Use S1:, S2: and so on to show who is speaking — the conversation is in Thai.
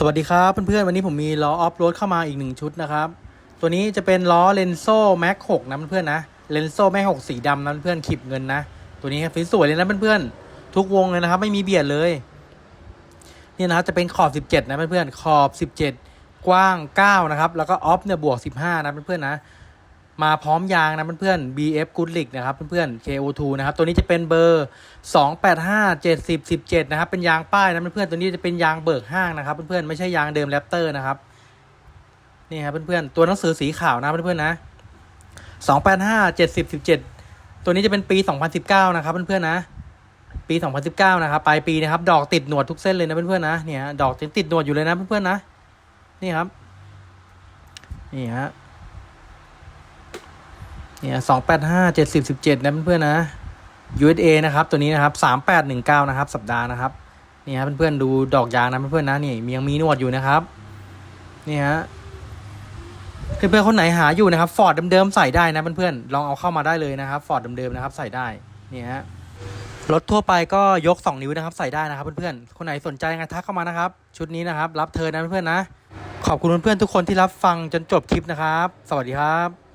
S1: สวัสดีครับเพื่อนๆวันนี้ผมมีล้อออฟโรดเข้ามาอีกหนึ่งชุดนะครับ ตัวนี้จะเป็นล้อเลนโซ่แม็กหกนะเพื่อนๆนะเลนโซ่แม็กหกสีดำนะเพื่อนๆขีบเงินนะ ตัวนี้ครับสวยๆเลยนะเพื่อนๆทุกวงเลยนะครับไม่มีเบียดเลยนี่นะครับจะเป็นขอบ17นะเพื่อนๆขอบ17กว้าง9นะครับแล้วก็ออฟเนี่ยบวก15นะเพื่อนๆนะ มาพร้อมยางนะเพื่อนๆ BF Goodlick นะครับเพื่อนๆ KO2 นะครับ ตัวนี้จะเป็นเบอร์ 285 70 17 นะครับ เป็นยางป้ายนะเพื่อนๆ ตัวนี้จะเป็นยางเบิกห้างนะครับเพื่อนๆ ไม่ใช่ยางเดิมแรปเตอร์นะครับ นี่ครับเพื่อนๆ ตัวหนังสือสีขาวนะเพื่อนๆ นะ 285 70 17 ตัวนี้จะเป็นปี 2019 นะครับเพื่อนๆ นะ ปี 2019 นะครับ ปลายปีนะครับ ดอกติดหนวดทุกเส้นเลยนะเพื่อนๆ นะ เนี่ย ดอกยังติดหนวดอยู่เลยนะเพื่อนๆ นะ นี่ครับ นี่ฮะ เนี่ยสองแปดห้าเจ็ดสิบสิบเจ็ดนะเพื่อนๆนะ USA นะครับ ตัวนี้นะครับสามแปดหนึ่งเก้านะครับ สัปดาห์นะครับนี่ฮะเพื่อนๆดูดอกยางนะเพื่อนๆนะนี่ยังมีนวดอยู่นะครับนี่ฮะเพื่อนๆคนไหนหาอยู่นะครับฟอร์ดเดิมๆใส่ได้นะเพื่อนๆลองเอาเข้ามาได้เลยนะครับฟอร์ดเดิมๆนะครับใส่ได้นี่ฮะรถทั่วไปก็ยก 2 นิ้วนะครับใส่ได้นะครับเพื่อนๆคนไหนสนใจงไงทักเข้ามานะครับชุดนี้นะครับ รับเธอนะเพื่อนๆนะ ขอบคุณเพื่อนๆทุกคนที่รับฟังจนจบคลิปนะครับ สวัสดีครับ